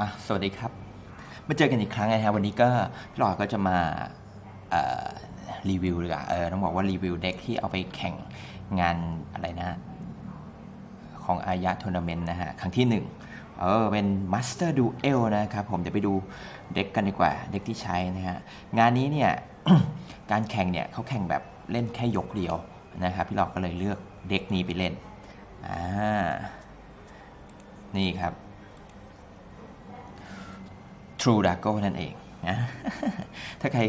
อะสวัสดีครับ มาเจอกันอีกครั้งนะฮะวันนี้ก็พี่หลอดก็จะมารีวิวเลยอะเออต้องบอกว่ารีวิวเด็กที่เอาไปแข่งงานอะไรนะ ของอายะทัวร์นาเมนต์นะฮะ ครั้งที่หนึ่งเออ เป็น Master Duel นะครับ ผมเดี๋ยวไปดูเด็กกันดีกว่า เด็กที่ใช้นะฮะ งานนี้เนี่ย การแข่งเนี่ยเขาแข่งแบบเล่นแค่ยกเดียวนะครับ พี่หลอกก็เลยเลือกเด็กนี้ไปเล่นอ่านี่ครับ True d a g o นั่นเองนะถ้าใคร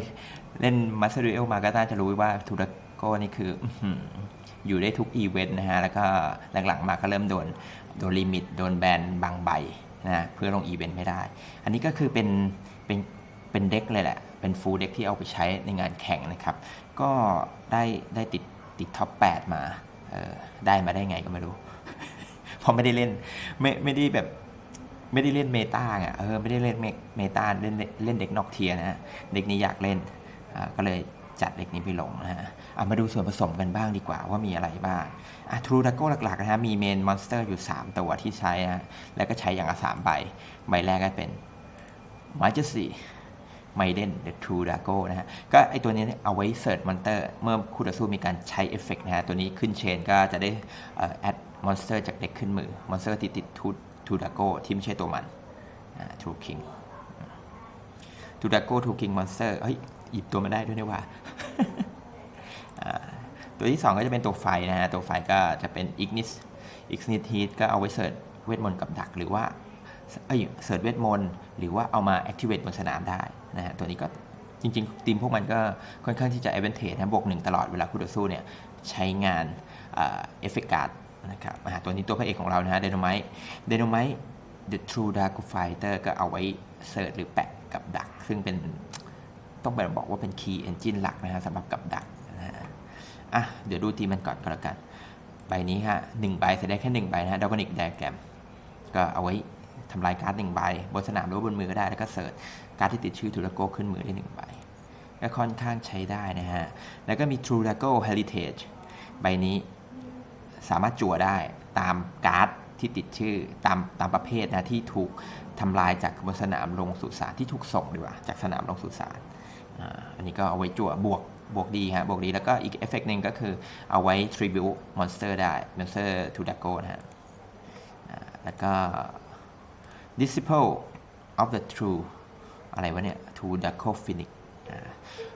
เล่น Master Duel มาก็น่าจะรู้ว่า True d a g o นี่คืออยู่ได้ทุกอีเวนต์นะฮะ แล้วก็หลังๆมาก็เริ่มโดน โดนลิมิต โดนแบนบางใบนะเพื่อลงอีเวนต์ไม่ได้ อันนี้ก็คือเป็น เป็น เป็นเด็กเลยแหละ เป็นฟูลเด็กที่เอาไปใช้ในงานแข่งนะครับ ก็ได้ได้ติดติดท็อป 8 มาเออได้มาได้ไงก็ไม่รู้ เพราะไม่ได้เล่น ไม่ไม่ได้แบบ ไม่ได้เล่นเมตาไงเออไม่ได้เล่นเมตาเล่นเล่นเด็กนอกเทียนะฮะเด็กนี้อยากเล่นอ่าก็เลยจัดเด็กนี้ไปลงนะฮะอะมาดูส่วนผสมกันบ้างดีกว่าว่ามีอะไรบ้างอะทรูดาโก้หลักๆนะฮะมีเมนมอนสเตอร์อยู่ 3 ตัวที่ใช้นะฮะแล้วก็ใช้อย่างละสามใบ ใบแรกก็เป็นมาจ e สี่ไมเดนเดอะทรูดาโก้นะฮะ ก็ไอตัวนี้เอาไว้เสิร์ชมอนเตอร์ เมื่อคู่ต่อสู้มีการใช้เอฟเฟกต์นะฮะ ตัวนี้ขึ้นเชนก็จะได้แอดมอนสเตอร์จากเด็กขึ้นมือ มอนสเตอร์ติดติดทู ทูดาโกที่ไม่ใช่ตัวมันทูคิงทูดาโกทูคิงมอนสเตอร์เฮ้ยหยิบตัวมาได้ด้วยนี่ว่าอ่าตัวที่ 2 ก็จะเป็นตัวไฟนะฮะ ตัวไฟก็จะเป็น Ignis Ignis Heat ก็เอาไว้เสิร์ชเวทมนต์กับดัก หรือว่าเอ้ยเสิร์ชเวทมนต์หรือว่าเอามา activate บนสนามได้นะฮะ ตัวนี้ก็จริงๆทีมพวกมันก็ค่อนข้างที่จะ advantage นะบวกหนึ่งตลอดเวลาคู่ต่อสู้เนี่ย ใช้งานเอฟเฟกต์การ์ด นะครับอ่าตัวนี้ตัวพระเอกของเรานะฮะเดนไมต์เดนไมต์ The True Dark Fighter ก็เอาไว้เสิร์ชหรือแปะกับดัก ซึ่งเป็นต้องแบบบอกว่าเป็น Key Engine หลักนะฮะสำหรับกับดักนะฮะอะเดี๋ยวดูทีมันก่อนก็แล้วกัน ใบนี้ฮะหนึ่งใบใส่ได้แค่หนึ่งใบนะฮะดอกนิกไดแกรมก็เอาไว้ทำลายการ์ดหนึ่งใบบนสนามหรือว่าบนมือก็ได้แล้วก็เสิร์ชการ์ดที่ติดชื่อทูราโกขึ้นมือได้หนึ่งใบก็ค่อนข้างใช้ได้นะฮะ แล้วก็มี True d a g o Heritage ใบนี้ สามารถจั่วได้ตามการ์ดที่ติดชื่อตามตามประเภทนะที่ถูกทำลายจากบนสนามลงสู่สารที่ถูกส่งดีกว่าจากสนามลงสู่สารอันนี้ก็เอาไว้จั่วบวกบวกดีฮะบวกดีแล้วก็อีกเอฟเฟกต์หนึ่งก็คือเอาไว้ tribute monster ได้ monster to d a g o นะฮะแล้วก็ disciple of the true อะไรวะเนี่ย to d a g o phoenix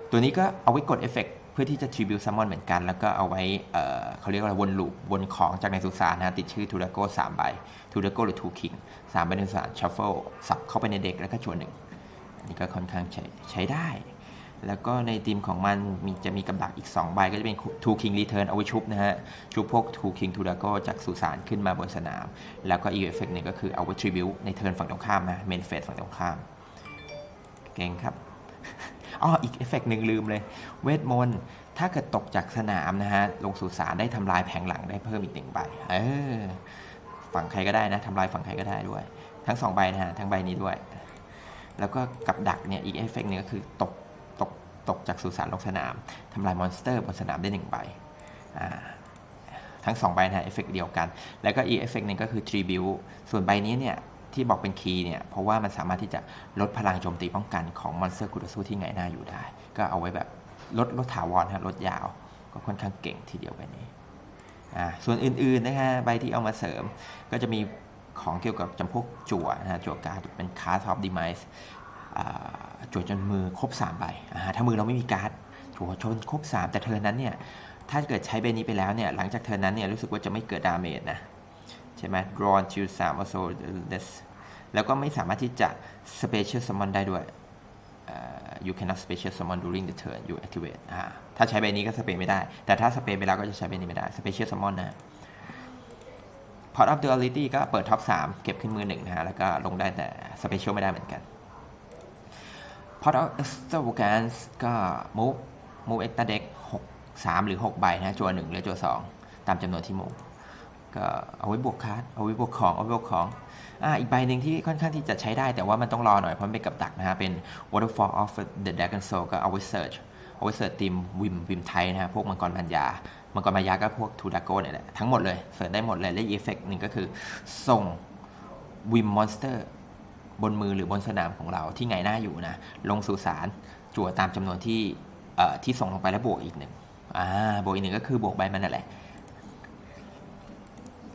ตัวนี้ก็เอาไว้กดเอฟเฟกต์ เพื่อที่จะ tribute summon เหมือนกัน แล้วก็เอาไว้เเขาเรียกว่าวนลูปวนของจากในสุสานนะติดชื่อทูดาโก้สามใบทูดาโก้หรือทูคิงสามใบในสุสานชัฟเฟิลสับเข้าไปในเด็กแล้วก็ชวนหนึ่งอันนี้ก็ค่อนข้างใช้ใช้ได้ แล้วก็ในทีมของมันมีจะมีกำดักอีก 2 ใบก็จะเป็นทูคิงรีเทิร์นเอาไว้ชุบนะฮะ ชุบพวกทูคิงทูดาโก้จากสุสานขึ้นมาบนสนาม แล้วก็อีกเอฟเฟกต์หนึ่งก็คือเอาไว้ทริบิวในเทิร์นฝั่งตรงข้ามนะเมนเฟสฝั่งตรงข้าม เก่งครับ อ๋ออีกเอฟเฟกต์หนึ่งลืมเลย เวทมนต์ ถ้าเกิดตกจากสนามนะฮะ ลงสู่สารได้ทำลายแผงหลังได้เพิ่มอีกหนึ่งใบ เออ ฝั่งใครก็ได้นะทำลายฝั่งใครก็ได้ด้วย ทั้งสองใบนะฮะ ทั้งใบนี้ด้วย แล้วก็กับดักเนี่ยอีกเอฟเฟกต์หนึงก็คือตก ตก ตกจากสุสานลงสนามทำลายมอนสเตอร์บนสนามได้หนึ่งใบ อ่าทั้งสองใบนะฮะเอฟเฟกต์เดียวกัน แล้วก็อีกเอฟเฟกต์หนึงก็คือ tribute ส่วนใบนี้เนี่ย ที่บอกเป็นคีย์เนี่ย เพราะว่ามันสามารถที่จะลดพลังโจมตีป้องกันของมอนสเตอร์คูต่อสู้ที่ไงหน้าอยู่ได้ ก็เอาไว้แบบลดลดถาวรฮะลดยาว ก็ค่อนข้างเก่งทีเดียวไปนี้อ่าส่วนอื่นๆนะฮะใบที่เอามาเสริม ก็จะมีของเกี่ยวกับจำพวกจั่วนะจั่วการเป็นคาร์ดท็อปดีไมส์จั่วจนมือครบ3ใบอ่าถ้ามือเราไม่มีการ์ดจั่วจนครบ 3 แต่เทิร์นนั้นเนี่ยถ้าเกิดใช้ใบนี้ไปแล้วเนี่ยหลังจากเทิร์นนั้นเนี่ยรู้สึกว่าจะไม่เกิดดาเมจนะ ใช่ไหม drawn to 3 also less แล้วก็ไม่สามารถที่จะ special summon ได้ด้วยเอ่อ you cannot special summon during the turn you activate ถ้าใช้ใบนี้ก็สเปรไม่ได้ แต่ถ้าสเปรไปแล้วก็จะใช้ใบนี้ไม่ได้ special summon นะ Pot of Duality ก็เปิดท็อป 3 เก็บขึ้นมือหนึ่งนะฮะ แล้วก็ลงได้แต่ special ไม่ได้เหมือนกัน Pot of Extravagance ก็ move move extra deck 6 3 หรือ 6 ใบนะจัว1หรือจัว2 ตามจำนวนที่ move ก็เอาไว้บวกการ์ดเอาไว้บวกของเอาไว้บวกของอ่าอีกใบหนึ่งที่ค่อนข้างที่จะใช้ได้แต่ว่ามันต้องรอหน่อยเพราะมันเป็นกับดักนะฮะเป็น Waterfall of the Dragon Soul ก็เอาไว้ search เอาไว้เสิร์ชทีมวิมวิมไทยนะฮะพวกมังกรพันยา มังกรพันยาก็พวกทูดาโก้เนี่ยแหละทั้งหมดเลยเสิร์ชได้หมดเลยและอีเฟกหนึ่งก็คือส่งวิมมอนสเตอร์บนมือหรือบนสนามของเราที่ไงหน้าอยู่นะ ลงสู่สารจั่วตามจำนวนที่เอ่อที่ส่งลงไปแล้วบวกอีกหนึ่งอ่าบวกอีกหนึ่งก็คือบวกใบมันนั่นแหละ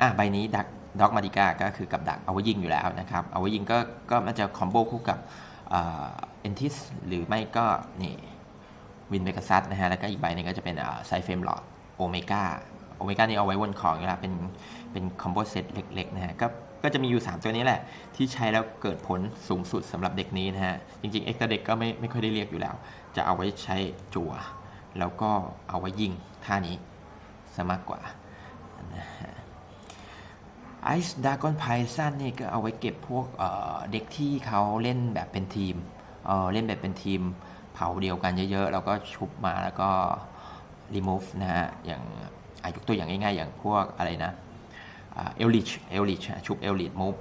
อะใบนี้ดักด็อกมาดิกาก็คือกับดักเอาไว้ยิงอยู่แล้วนะครับ เอาไว้ยิงก็ก็มันจะคอมโบคู่กับเอ็นทิสหรือไม่ก็นี่วินเมกาซัสนะฮะแล้วก็อีกใบนึงก็จะเป็นไซเฟมหลอดโอเมก้าโอเมก้านี่เอาไว้วนของอยู่แล้วเป็นเป็นคอมโบเซตเล็กๆนะฮะก็ก็จะมีอยู่ 3 ตัวนี้แหละ ที่ใช้แล้วเกิดผลสูงสุดสำหรับเด็กนี้นะฮะ จริงๆ เอ็กซ์เด็กก็ไม่ไม่ค่อยได้เรียกอยู่แล้ว จะเอาไว้ใช้จั่ว แล้วก็เอาไว้ยิงท่านี้ซะมากกว่านะฮะ ไอซ์ดากอนไพซันนี่ก็เอาไว้เก็บพวกเเด็กที่เขาเล่นแบบเป็นทีมเเล่นแบบเป็นทีมเผาเดียวกันเยอะๆ แล้วก็ชุบมาแล้วก็ remove นะฮะ อย่างอายกตัวอย่างง่ายๆ อย่างพวกอะไรนะเอลลิชเอลลิชชุบเอลลิชมูฟ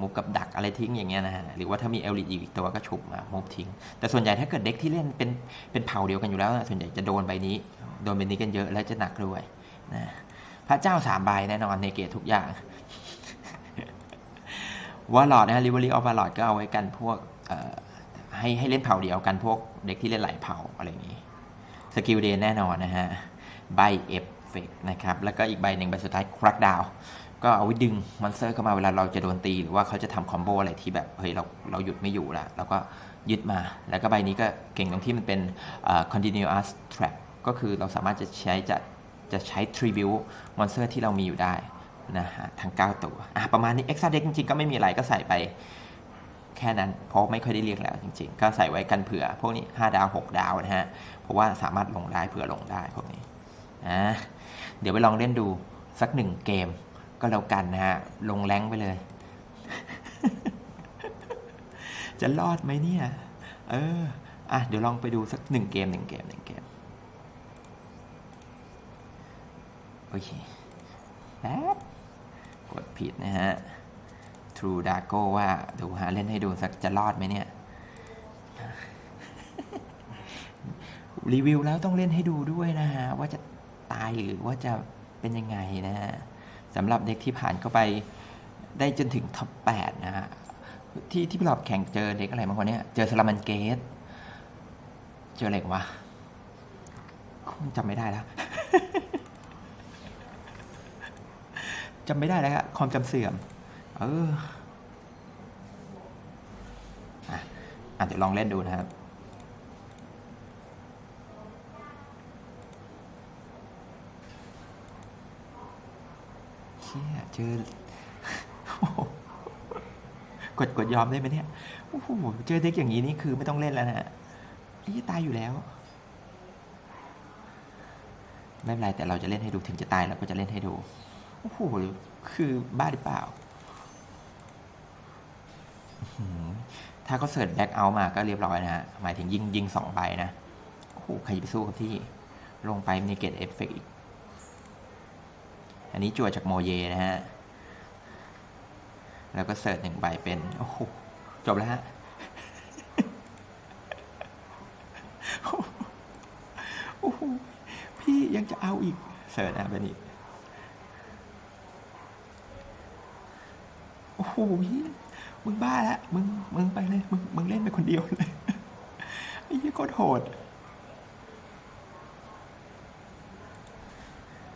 มูฟกับดักอะไรทิ้งอย่างเงี้ยนะฮะ หรือว่าถ้ามีเอลลิชอีกตัวก็ชุบมามูฟทิ้ง แต่ส่วนใหญ่ถ้าเกิดเด็กที่เล่นเป็นเป็นเผาเดียวกันอยู่แล้วนะส่วนใหญ่จะโดนใบนี้ โดนใบนี้กันเยอะและจะหนักด้วยนะ พระเจ้าสามใบแน่นอนในเกตทุกอย่างวอลลอดนะฮะลิเวอรี่ออฟวอลลอดก็เอาไว้กันพวกให้ให้เล่นเผ่าเดียวกันพวกเด็กที่เล่นหลายเผ่าอะไรอย่างนี้สกิลเดนแน่นอนนะฮะใบเอฟเฟกนะครับ แล้วก็อีกใบหนึ่งใบสุดท้ายครักดาวก็เอาไว้ดึงมอนสเตอร์เข้ามาเวลาเราจะโดนตี หรือว่าเขาจะทำคอมโบอะไรที่แบบเฮ้ยเราเราหยุดไม่อยู่แล้วเราก็ยึดมา แล้วก็ใบนี้ก็เก่งตรงที่มันเป็นเอ่อ continuous trap ก็คือเราสามารถจะใช้จะ จะใช้ tribute มอนสเตอร์ที่เรามีอยู่ได้นะฮะทั้ง 9 ตัวอะประมาณนี้ extra deck จริงๆ ก็ไม่มีอะไรก็ใส่ไปแค่นั้น เพราะไม่ค่อยได้เรียกแล้วจริงๆ ก็ใส่ไว้กันเผื่อ พวกนี้ 5 ดาว 6 ดาวนะฮะ เพราะว่าสามารถลงได้เผื่อลงได้พวกนี้อะเดี๋ยวไปลองเล่นดูสักหนึ่งเกมก็แล้วกันนะฮะ ลงแรงไปเลย จะรอดไหมเนี่ย เอออะเดี๋ยวลองไปดูสักหนึ่งเกมหนึ่งเกมหนึ่งเกม โอเคแป๊บกดผิดนะฮะ True d a g o ว่าดูหาเล่นให้ดูสักจะรอดไหมเนี่ย รีวิวแล้วต้องเล่นให้ดูด้วยนะฮะ ว่าจะตายหรือว่าจะเป็นยังไงนะฮะสำหรับเด็กที่ผ่านเข้าไปได้จนถึงท็อป8นะฮะ ที่ที่พี่หลอบแข่งเจอเด็กอะไรบางคนเนี่ย เจอสลามันเกต เจออะไรวะคงจำไม่ได้แล้ว จำไม่ได้แล้วครับความจำเสื่อม เอออะอะเดี๋ยวลองเล่นดูนะครับเชี่ยเจอโอ้โหกดกดยอมได้ไหมเนี่ยโอ้โหเจอเด็กอย่างนี้นี่คือไม่ต้องเล่นแล้วนะฮะไอ้ตายอยู่แล้ว ไม่เป็นไรแต่เราจะเล่นให้ดูถึงจะตายเราก็จะเล่นให้ดู โอ้โหคือบ้าหรือเปล่า ถ้าเขาเสิร์ชแบ็กเอามาก็เรียบร้อยนะฮะ หมายถึงยิงยิงสองใบนะ โอ้โห ใครจะไปสู้กับที่ ลงไปมีเกตเอฟเฟกอีก อันนี้จั่วจากโมเยนะฮะ แล้วก็เสิร์ชหนึ่งใบเป็น โอ้โห จบแล้วฮะโอ้โหพี่ยังจะเอาอีก เสิร์ชนะแบบนี้ อ้โหพี่มึงบ้าแล้วมึงมึงไปเลยมึงมึงเล่นไปคนเดียวเลยไอ้ยี่โคตรโหด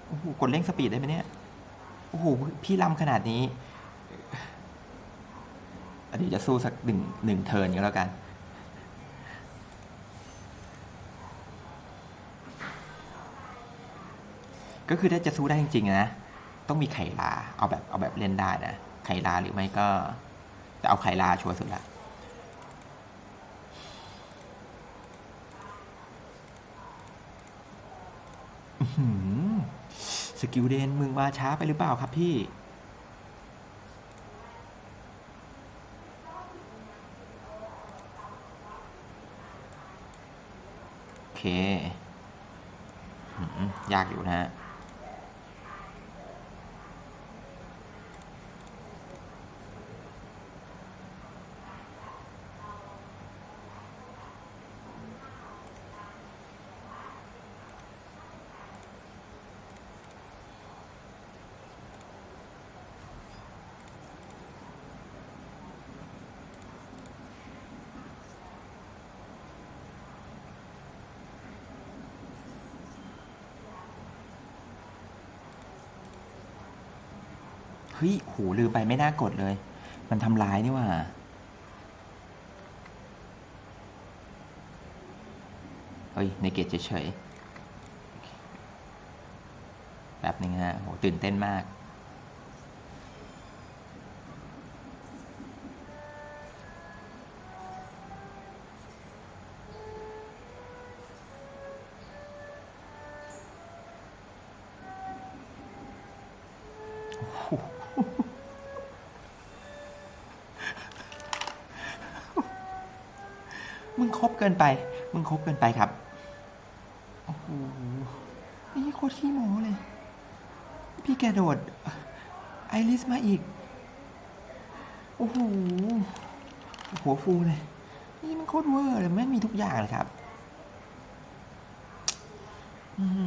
โอ้โหกดเร่งสปีดได้ไหมเนี่ยโอ้โหพี่ลำขนาดนี้อันนี้จะสู้สักหนึ่งหนึ่งเทิร์นก็แล้วกันก็คือถ้าจะสู้ได้จริงๆนะ ต้องมีไข่ลาเอาแบบเอาแบบเล่นได้นะ ไข่ลาหรือไม่ก็แต่เอาไข่ลาชัวร์สุดละสกิลเดนมึงมาช้าไปหรือเปล่าครับพี่ โอเค ยากอยู่นะฮะ เฮ้ยโหลืมไปไม่น่ากดเลย มันทำร้ายนี่ว่าเฮ้ยในเกตเฉยๆแบบนึงฮะโหตื่นเต้นมาก มึงครบเกินไป มึงครบเกินไปครับ โอ้โหนี่โคตรขี้โม้เลย พี่แกโดด ไอริสมาอีก โอ้โห หัวฟูเลย นี่มันโคตรเวอร์เลยแม่มีทุกอย่างเลยครับ อือหื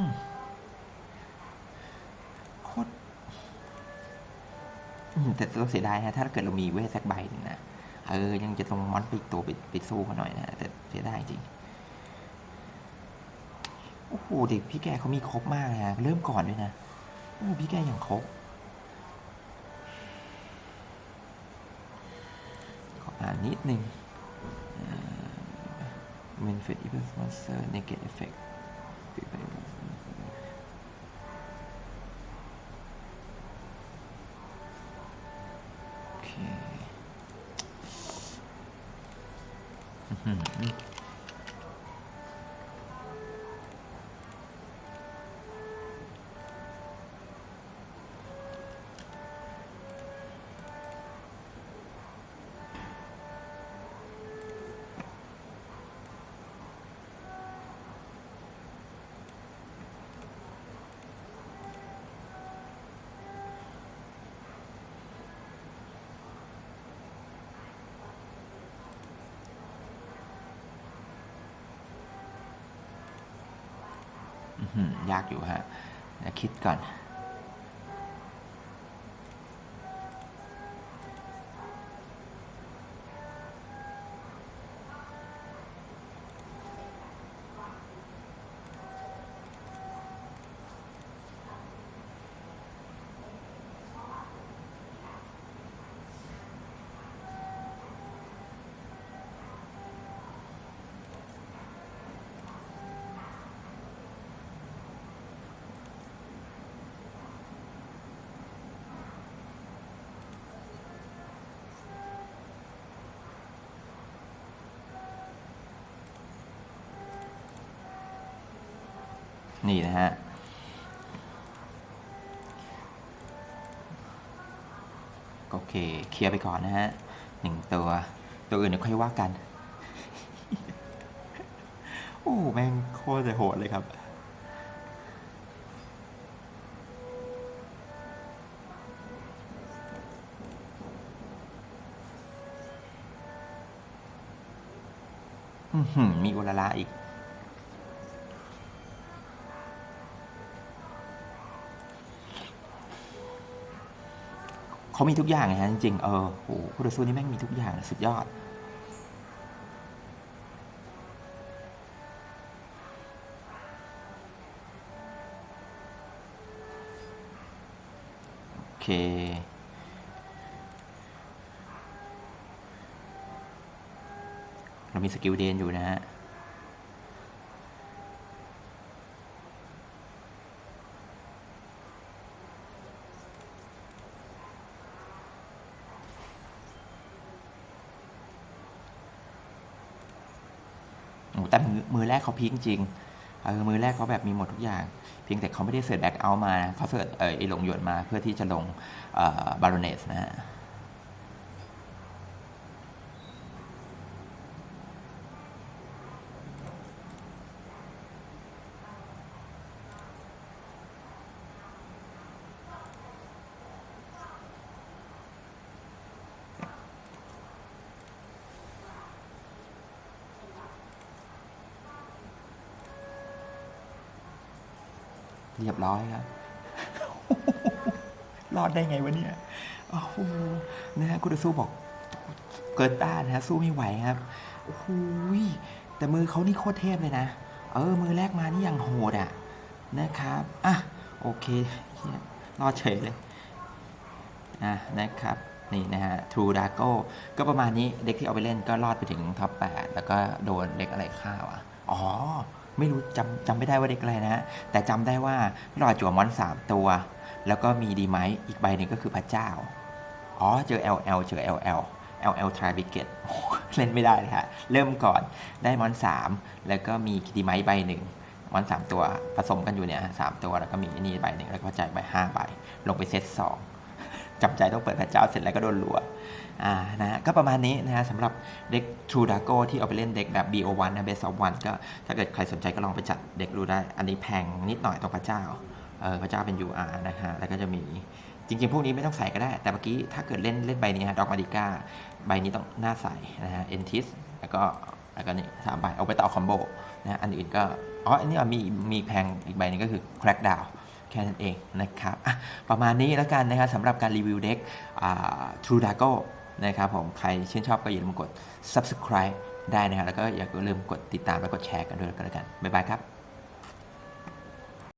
อโคตรแต่ต้องเสียดายนะถ้าเกิดเรามีเวทสักใบนึงนะ เออ ยังจะตรงมอนไปอีกตัวไปไปสู้เขาหน่อยนะ แต่เสียดายจริง โอ้โห เด็กพี่แกเขามีครบมากเลยนะเริ่มก่อนด้วยนะ โอ้พี่แกอย่างครบขออ่านนิดนึงเมนเฟดอีเวนต์มอนสเตอร์เนเกตเอฟเฟกต์ อื้อหือ ยากอยู่ฮะคิดก่อน นี่นะฮะ โอเค เคลียร์ไปก่อนนะฮะหนึ่งตัว ตัวอื่นเดี๋ยวค่อยว่ากัน โอ้แม่งโคตรจะโหดเลยครับอื้อหือมีอุลละอีก เขามีทุกอย่างไงฮะจริงๆเออโหคู่ต่อสู้นี่แม่งมีทุกอย่างสุดยอด โอเค เรามีสกิลเดนอยู่นะฮะ โอ้แต่มือมือแรก เขาพีคจริงเออมือแรกเขาแบบมีหมดทุกอย่าง เพียงแต่เขาไม่ได้เสิร์ชแบ็กเอามานะเขาเสิร์ชเออไอลงหยวนมาเพื่อที่จะลงบารอนเนสนะฮะ เรียบร้อยครับ รอดได้ไงวะเนี่ยโอ้โหนะฮะคุณสู้บอกเกินต้านนะฮะสู้ไม่ไหวครับโอ้โหแต่มือเขานี่โคตรเทพเลยนะ เออ มือแรกมานี่ยังโหดอะนะครับอะโอเครอดเฉยเลยนะนะครับนี่นะฮะ True d a g o ก็ประมาณนี้เด็กที่เอาไปเล่นก็รอดไปถึงท็อป8แล้วก็โดนเด็กอะไรฆ่าวะอ๋อ ไม่รู้จำจำไม่ได้ว่าเด็กอะไรนะ แต่จำได้ว่าหลอดจั่วมอนสามตัว แล้วก็มีดีไหมอีกใบหนึ่งก็คือพระเจ้า อ๋อ เจอ LL เจอ LL LL t r i b i g e t เล่นไม่ได้เลยฮะเริ่มก่อนได้มอนสามแล้วก็มีดีไหมใบหนึ่งมอนสามตัวผสมกันอยู่เนี่ยสามตัวแล้วก็มีนี่ใบหนึ่งแล้วก็ใจใบห้าใบลงไปเซตสองจำใจต้องเปิดพระเจ้าเสร็จแล้วก็โดนรัว อ่านะก็ประมาณนี้นะฮะสำหรับเด็ก True d a g o ที่เอาไปเล่นเด็กแบบ BO1 นะ Best of One ก็ถ้าเกิดใครสนใจก็ลองไปจัดเด็กดูได้ อันนี้แพงนิดหน่อยตรงพระเจ้าเออพระเจ้าเป็น UR นะฮะแล้วก็จะมีจริงๆ พวกนี้ไม่ต้องใส่ก็ได้ แต่เมื่อกี้ถ้าเกิดเล่นเล่นใบนี้ฮะดอกมาดิก้าใบนี้ต้องหน้าใส่นะฮะ Entis แล้วก็แล้วก็นี่สามใบเอาไปต่อคอมโบนะฮะอันอื่นก็อ๋ออันนี้มีมีแพงอีกใบนึงก็คือ Crackdown แค่นั้นเองนะครับอะประมาณนี้แล้วกันนะครับสำหรับการรีวิวเด็ก True Dago นะครับผมใครชื่นชอบก็อย่าลืมกด subscribe ได้นะครับแล้วก็อย่าลืมกดติดตามและกดแชร์กันด้วยก็แล้วกันบ๊ายบายครับ